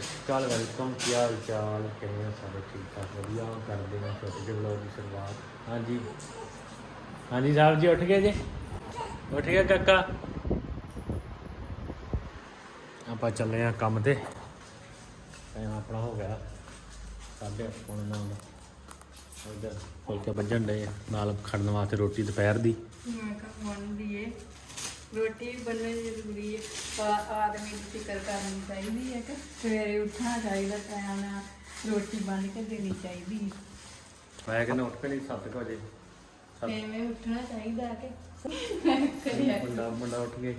ਸਤਿ ਸ਼੍ਰੀ ਅਕਾਲ ਵੈਲਕਮ ਕੀ ਹਾਲ ਚਾਲ? ਕਿਵੇਂ ਹੋ ਸਾਰੇ? ਠੀਕ ਠਾਕ, ਵਧੀਆ? ਕਰਦੇ ਹਾਂ ਛੋਟੇ ਜਿਹੇ ਵਲੌਗ ਦੀ ਸ਼ੁਰੂਆਤ। ਹਾਂਜੀ। ਹਾਂਜੀ ਸਾਹਿਬ ਜੀ, ਉੱਠ ਗਏ ਜੀ? ਉੱਠ ਗਿਆ ਕਾਕਾ? ਆਪਾਂ ਚੱਲੇ ਆ ਕੰਮ ਤੇ। ਟਾਈਮ ਆਪਣਾ ਹੋ ਗਿਆ। ਸਾਡੇ ਅੱਠ ਪੌਣੇ ਨੌ ਦਾ ਉਧਰ ਫੁਲਕੇ ਵੱਜਣ ਡਏ ਆ। ਨਾਲ ਖੜਨ ਵਾਸਤੇ ਰੋਟੀ ਦੁਪਹਿਰ ਦੀ। ਮੈਂ ਕਿਹਾ ਬਣਦੀ ਏ। ਰੋਟੀ ਬਣਨੀ ਜ਼ਰੂਰੀ ਹੈ ਆਦਮੀ ਦੀ ਫਿਕਰ ਕਰਨੀ ਚਾਹੀਦੀ ਹੈ ਕਿ ਸਵੇਰੇ ਉੱਠਣਾ ਚਾਹੀਦਾ ਟਾਈਮ ਨਾਲ ਰੋਟੀ ਬਣ ਕੇ ਦੇਣੀ ਚਾਹੀਦੀ ਹੈ। ਮੈਂ ਕਹਿੰਦਾ ਉੱਠ ਕੇ ਨਹੀਂ 7 ਵਜੇ। ਐਵੇਂ ਉੱਠਣਾ ਚਾਹੀਦਾ ਕਿ ਮੁੰਡਾ ਮੁੰਡਾ ਉੱਠ ਗਏ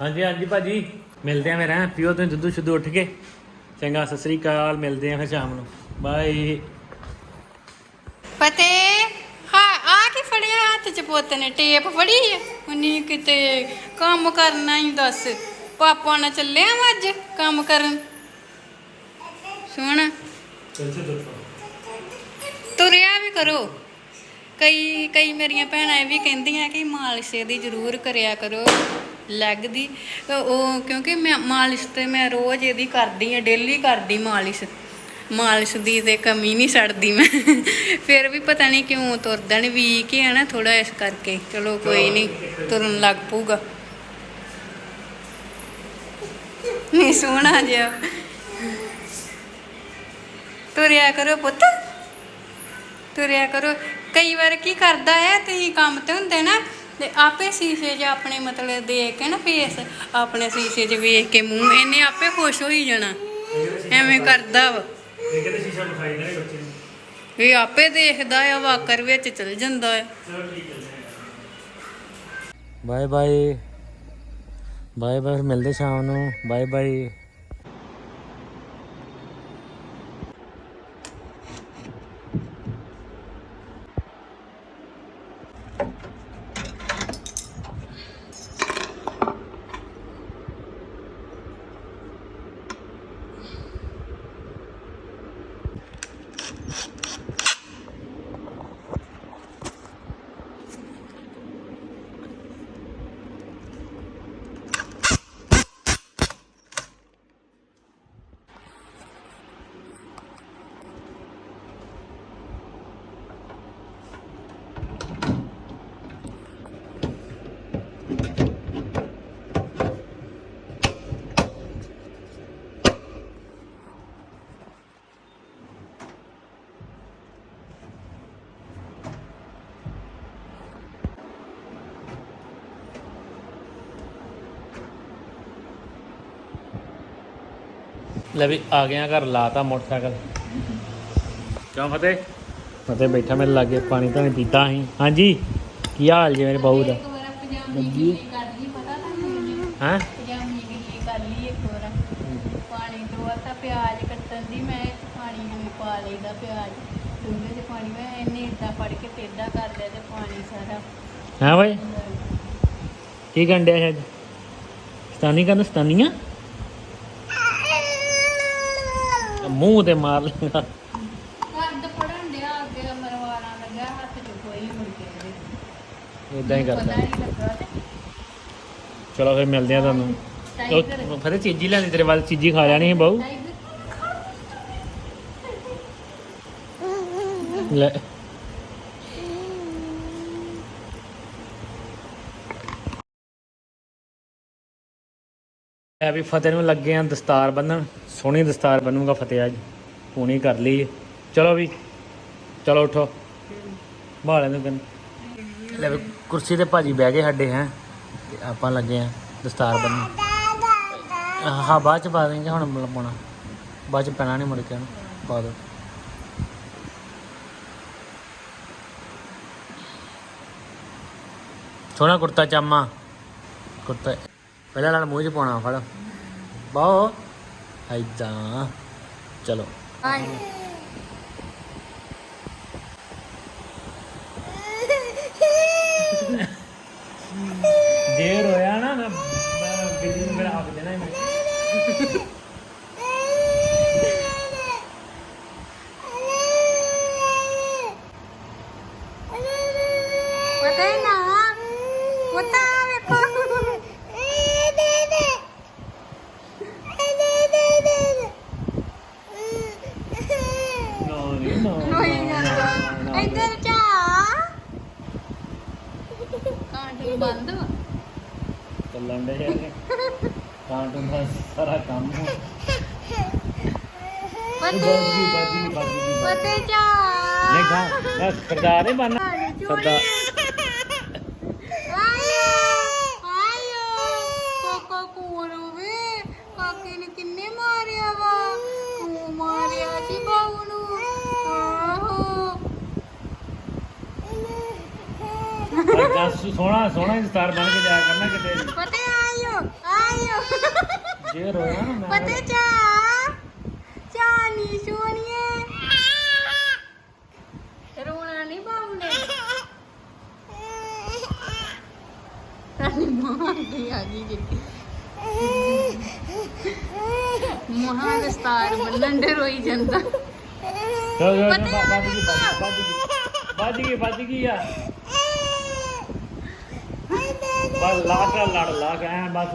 ਹਾਂਜੀ ਹਾਂਜੀ ਭਾਜੀ ਮਿਲਦੇ ਆ ਮੇਰਾ ਪਿਓ ਤੇ ਦੁੱਧੂ ਸ਼ੁੱਧੂ ਉੱਠ ਕੇ। ਚੰਗਾ ਸਤਿ ਸ੍ਰੀ ਅਕਾਲ ਮਿਲਦੇ ਆ ਫਿਰ ਸ਼ਾਮ ਨੂੰ। ਬਾਏ ਫਤਿਹ ਹੱਥ ਚ ਪੁੱਤ ਨੇ ਟੇਪ ਫੜੀ ਹੈ ਉਨੀ ਕਿਤੇ ਕੰਮ ਕਰਨਾ ਹੀ ਦੱਸ। ਪਾਪਾ ਨਾਲ ਚੱਲਿਆ ਵਾਂ ਅੱਜ ਕੰਮ ਕਰਨ? ਸੁਣ। ਤੁਰਿਆ ਵੀ ਕਰੋ। ਕਈ ਕਈ ਮੇਰੀਆਂ ਭੈਣਾਂ ਇਹ ਵੀ ਕਹਿੰਦੀਆਂ ਕਿ ਮਾਲਿਸ਼ ਇਹਦੀ ਜ਼ਰੂਰ ਕਰਿਆ ਕਰੋ। ਲੈਗ ਦੀ ਉਹ ਕਿਉਂਕਿ ਮੈਂ ਮਾਲਿਸ਼ ਤੇ ਮੈਂ ਰੋਜ਼ ਇਹਦੀ ਕਰਦੀ ਆ ਡੇਲੀ ਕਰਦੀ ਮਾਲਿਸ਼। ਮਾਲਿਸ਼ ਦੀ ਤੇ ਕਮੀ ਨਹੀਂ ਛੱਡਦੀ ਮੈਂ। ਫਿਰ ਵੀ ਪਤਾ ਨਹੀਂ ਕਿਉਂ ਤੁਰਦਣ ਵੀਕ ਹੈ ਨਾ ਥੋੜਾ ਇਸ ਕਰਕੇ। ਚਲੋ ਕੋਈ ਨਹੀਂ ਤੁਰਨ ਲੱਗ ਪਊਗਾ। ਨਹੀਂ ਸੋਹਣਾ ਜਿਹਾ। ਤੁਰਿਆ ਕਰੋ ਪੁੱਤ। ਤੁਰਿਆ ਕਰੋ। ਕਈ ਵਾਰ ਕੀ ਕਰਦਾ ਹੈ ਤੁਸੀਂ ਕੰਮ ਤੇ ਹੁੰਦੇ ਨਾ ਤੇ ਆਪੇ ਸ਼ੀਸ਼ੇ 'ਚ ਆਪਣੇ ਮਤਲਬ ਦੇਖ ਕੇ ਨਾ ਫੇਸ ਆਪਣੇ ਸ਼ੀਸ਼ੇ 'ਚ ਵੇਖ ਕੇ ਮੂੰਹ ਇਹਨੇ ਆਪੇ ਖੁਸ਼ ਹੋਈ ਜਾਣਾ। ਐਵੇਂ ਕਰਦਾ ਵਾ। ਇਹ ਕਹਿੰਦੇ ਸ਼ੀਸ਼ਾ ਵਿਖਾਈ ਦੇ ਬੱਚੇ ਨੂੰ? ਇਹ ਆਪੇ ਦੇਖਦਾ ਆ ਵਾਕਰ ਵਿੱਚ ਚਲ ਜਾਂਦਾ ਹੈ ਚਲੋ ਠੀਕ ਹੈ ਬਾਏ ਬਾਏ ਬਾਏ ਬਾਏ ਮਿਲਦੇ ਸ਼ਾਮ ਨੂੰ। ਬਾਏ ਬਾਏ ਲੈ ਵੀ ਆ ਗਿਆ ਘਰ ਲਾਤਾ ਮੋਟਰਸਾਈਕਲ। ਕਿਉਂ ਫਤਿਹ? ਫਤਿਹ ਬੈਠਾ ਮੇਰੇ ਲਾਗੇ ਪਾਣੀ ਤਾਂ ਨਹੀਂ ਪੀਤਾ ਸੀ ਹਾਂਜੀ ਕੀ ਹਾਲ ਜੀ ਮੇਰੇ ਬਾਊ ਦਾ? ਹੈ? ਪਜਾਮੀ ਗਿੱਲੀ ਕਰ ਲਈ ਇੱਕ ਵਾਰ। ਪਾਣੀ ਤੋਂ ਤਾਂ ਪਿਆਜ਼ ਕੱਟਣ ਦੀ ਮੈਂ ਪਾਣੀ ਨੂੰ ਪਾ ਲਈਦਾ ਪਿਆਜ਼। ਡੂੰਘੇ ਚ ਪਾਣੀ ਮੈਂ ਇੰਨੇ ਏਦਾਂ ਫੜ ਕੇ ਟੇਢਾ ਕਰ ਲਿਆ ਤੇ ਪਾਣੀ ਸਾਰਾ। ਹਾਂ ਬਾਈ? ਕੀ ਗੰਡਿਆ ਹੈ ਅੱਜ? ਸਤਾਨੀ ਕਰਨ ਸਤਾਨੀਆਂ? ਮੂੰਹ ਤੇ ਮਾਰ ਲੇਗਾ ਕੱਦ ਫੜਨ ਡਿਆ ਅੱਗੇ ਮਰਵਾਣਾ ਲੱਗਾ ਹੱਥ ਚ ਕੋਈ ਮੁੜ ਕੇ ਇਹਦੇ। ਇਦਾਂ ਹੀ ਪਤਾ ਕਰਦਾ ਨਹੀਂ ਲੱਗਾ ਤੇ। ਚਲੋ ਫਿਰ ਮਿਲਦੇ ਆ ਤੁਹਾਨੂੰ। ਟਾਈਗਰ। ਉਹ ਫਤਿਹ ਚੀਜ਼ੀ ਲੈਣੀ ਤੇਰੇ ਵੱਲ ਚੀਜ਼ੀ ਖਾ ਲੈਣੀ ਹੈ ਬਾਊ? ਟਾਈਗਰ। ਲੈ। ਐ ਵੀ ਫਤਿਹ ਨੂੰ ਲੱਗੇ ਆ ਦਸਤਾਰ ਬੰਨਣ, ਸੋਹਣੀ ਦਸਤਾਰ ਬਣੂਗਾ ਫਤਿਹ ਅੱਜ, ਪੂਣੀ ਕਰ ਲਈ ਚਲੋ ਵੀ, ਚਲੋ ਉਠੋ। ਬਾਹਲੇ ਨੂੰ ਕੰਨ ਲੈ ਵੀ ਕੁਰਸੀ ਤੇ ਭਾਜੀ ਬਹਿ ਗਏ ਸਾਡੇ, ਹੈ। ਤੇ ਆਪਾਂ ਲੱਗੇ ਆ ਦਸਤਾਰ ਬੰਨਣ। ਹਾਂ ਬਾਅਦ ਚ ਪਾ ਦੇਂਗੇ ਹੁਣ ਪਾਉਣਾ। ਬਾਅਦ ਚ ਪੈਣਾ ਨਹੀਂ ਮੁੜ ਕੇ ਉਹਨੂੰ ਪਾ ਦੋ। ਸੋਹਣਾ ਕੁੜਤਾ ਚਾਮਾ। ਕੁੜਤਾ ਪਹਿਲਾਂ ਨਾਲ ਮੂੰਹ 'ਚ ਪਾਉਣਾ ਫੜ। ਬਾਓ ਐਦਾਂ ਚਲੋ। ਜੇ ਰੋਇਆ ਨਾ ਮੈਂ ਮੈਂ ਬਿੱਲੀ ਨੂੰ ਮੇਰਾ ਹੱਕ ਦੇਣਾ ਹੀ ਮੈਂ। ਪਤਾ ਨਾ। ਪਤਾ ਵੇਖੋ ਕਾਰਟੂਨ ਬੰਦ। ਵਾ? ਚੱਲਣ ਦੇ ਕਾਂਟੂਨ ਦਾ ਸਾਰਾ ਕੰਮ ਹੋ ਫਤਿਹ ਬਾਜੀ ਬਾਜੀ ਬਾਜੀ ਫਤਿਹ ਚਾ ਨਹੀਂ ਗਾ ਸਰਦਾਰ ਨਹੀਂ ਬਣਨਾ। ਸਰਦਾਰ ਆਇਓ ਆਇਓ ਕੋਕੋ ਕੋਰੋ ਵੇ ਕਾਕੇ ਨੇ ਕਿੰਨੇ ਮਾਰਿਆ ਵਾ ਤੂੰ ਮਾਰਿਆ ਜੀ ਬਾਉ ਨੂੰ ਆਹੋ ਪਰ ਜਸ ਸੋਹਣਾ ਸੋਹਣਾ ਹੀ ਦਸਤਾਰ ਬਣ ਕੇ ਜਾਇਆ ਕਰਨਾ ਕਿਤੇ ਫਤਿਹ ਆਇਓ ਆਇਓ। ਜੇ ਰੋਇਆ ਨਾ ਮੈਂ। ਫਤਿਹ ਚਾ ਚਾਨੀ ਸੋਣੀਏ ਰੋਣਾ ਨਹੀਂ ਬਾਬੂ ਨੇ ਰਾਨੀ ਮਾਂ ਦੀ ਆ ਗਈ ਜੀ। ਮਹਾ ਦਸਤਾਰ ਬੰਨਣ ਦੇ ਰੋਈ ਜਾਂਦਾ। ਚਲੋ ਚਲੋ ਕੀ ਬਾਜੀ ਕੀ ਬਾਜੀ ਕੀ ਆ। ਬਸ ਲਾ ਕੇ ਲੜ ਲਾ ਕੇ ਐਂ ਬਸ।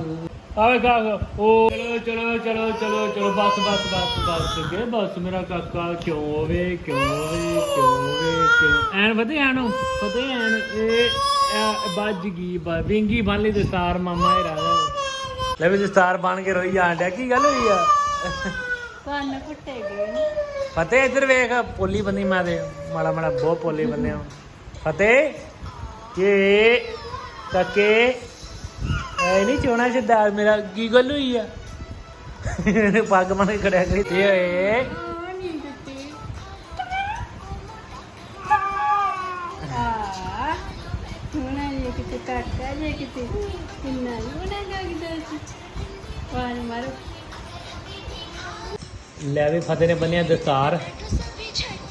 ਆਵੇ ਕਾ ਉਹ ਚਲੋ ਚਲੋ ਚਲੋ ਚਲੋ ਚਲੋ ਬਸ ਬਸ ਬਸ ਬਸ ਕੇ ਬਸ ਮੇਰਾ ਕਾਕਾ ਕਿਉਂ ਹੋਵੇ ਕਿਉਂ ਹੋਵੇ ਕਿਉਂ ਹੋਵੇ ਕਿਉਂ। ਐਨ ਵਧੇ ਐਨ ਵਧੇ ਐਨ ਇਹ ਇਹ ਵੱਜ ਗਈ ਵਿੰਗੀ ਬਣ ਲਈ ਦਸਤਾਰ ਮਾਮਾ ਇਹ ਰਾਜਾ ਲੈ ਵੀ ਦਸਤਾਰ ਬਣ ਕੇ ਰੋਈ ਆਂਡਿਆ ਕੀ ਗੱਲ ਹੋਈ ਆ? ਕੰਨ ਫੁੱਟੇ ਗਏ ਫਤਿਹ ਇੱਧਰ ਵੇਖ ਪੋਲੀ ਬੰਦੀ ਮੈਂ ਤੇ ਮਾੜਾ ਮਾੜਾ ਬਹੁਤ ਪੋਲੀ ਬੰਨਿਆ ਫਤਿਹ ਕਿ ਕਾਕੇ ਐ ਨਹੀਂ ਚੋਣਾ ਸਿੱਧਾ ਮੇਰਾ ਕੀ ਗੱਲ ਹੋਈ ਆ? ਇਹਨੇ ਪੱਗ ਬਣ ਕੇ ਖੜਿਆ ਕਰੀ। ਤੇ ਓਏ ਕਿਤੇ ਕਾਕਾ ਜੇ ਕਿਤੇ ਕਿੰਨਾ ਲੱਗਦਾ ਸੀ ਮਾਰੋ। ਲੈ ਵੀ ਫਤਿਹ ਨੇ ਬੰਨਿਆ ਦਸਤਾਰ।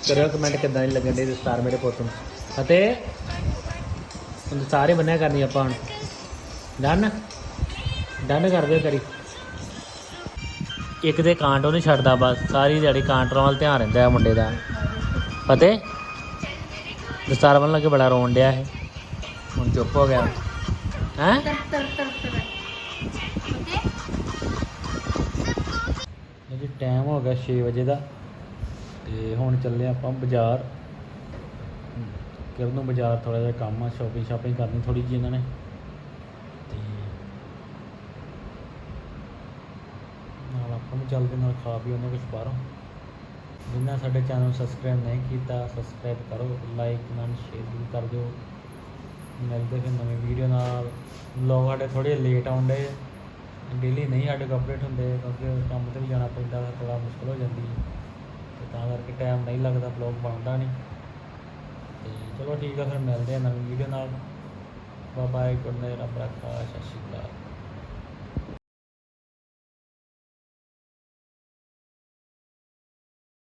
ਕਰਿਓ ਕਮੈਂਟ ਕਿੱਦਾਂ ਦੀ ਲੱਗਣ ਦੀ ਦਸਤਾਰ ਮੇਰੇ ਪੁੱਤ ਨੂੰ। ਫਤਿਹ ਹੁਣ ਦਸਤਾਰ ਬੰਨਿਆ ਕਰਨੀ ਆਪਾਂ ਹੁਣ। ਡਨ? ਡਨ ਕਰ ਦਿਓ ਕਰੀ ਇੱਕ ਦੇ ਕਾਂਟੋ ਨਹੀਂ ਛੱਡਦਾ ਬਸ। ਸਾਰੀ ਦਿਹਾੜੀ ਕਾਂਟਰਾਂ ਵੱਲ ਧਿਆਨ ਰਹਿੰਦਾ ਹੈ ਮੁੰਡੇ ਦਾ। ਫਤਿਹ ਦਸਤਾਰ ਬੰਨ੍ਹ ਲੱਗੇ ਬੜਾ ਰੋਣ ਡਿਆ ਇਹ। ਹੁਣ ਚੁੱਪ ਹੋ ਗਿਆ। ਹੈਂ? ਜੀ ਟਾਈਮ ਹੋ ਗਿਆ 6 ਵਜੇ ਦਾ। ਤੇ ਹੁਣ ਚੱਲੇ ਆਪਾਂ ਬਾਜ਼ਾਰ। ਕਿਰਨ ਨੂੰ ਬਾਜ਼ਾਰ ਥੋੜਾ ਜਿਹਾ ਕੰਮ ਆ ਸ਼ਾਪਿੰਗ ਸ਼ਾਪਿੰਗ ਕਰਨੀ ਥੋੜੀ ਜਿਹੀ ਇਹਨਾਂ ਨੇ। ਤੇ ਨਾਲ ਆਪਾਂ ਨੂੰ ਚੱਲਦੇ ਨਾਲ ਖਾ ਪੀ ਉਹਨੇ ਕੁਝ ਬਾਹਰੋਂ। ਜਿੰਨਾ ਸਾਡੇ ਚੈਨਲ ਨੂੰ ਸਬਸਕ੍ਰਾਈਬ ਨਹੀਂ ਕੀਤਾ ਸਬਸਕ੍ਰਾਈਬ ਕਰੋ ਲਾਈਕ ਨਾਲ ਸ਼ੇਅਰ ਵੀ ਕਰ ਦਿਓ। ਮਿਲਦੇ ਫਿਰ ਨਵੀਂ ਵੀਡੀਓ ਨਾਲ। ਲੋਕ ਸਾਡੇ ਥੋੜੇ ਲੇਟ ਆਉਂਦੇ ਡੇਲੀ ਨਹੀਂ ਸਾਡੇ ਕੋਲ ਅਪਡੇਟ ਹੁੰਦੇ, ਕਿਉਂਕਿ ਕੰਮ ਤੇ ਵੀ ਜਾਣਾ ਪੈਂਦਾ ਥੋੜਾ ਮੁਸ਼ਕਲ ਹੋ ਜਾਂਦੀ। ਹੈ ਤਾਂ ਕਰਕੇ ਟਾਈਮ ਨਹੀਂ ਲੱਗਦਾ ਬਲੌਗ ਬਣਦਾ ਨਹੀਂ। ਚਲੋ ਠੀਕ ਆ, ਫਿਰ ਮਿਲਦੇ ਆ ਨਵੀਂ ਵੀਡੀਓ ਨਾਲ। ਬਾਏ ਬਾਏ ਗੁੱਡ ਨਾਈਟ ਰੱਬ ਰੱਖਾ, ਸਤਿ ਸ਼੍ਰੀ ਅਕਾਲ।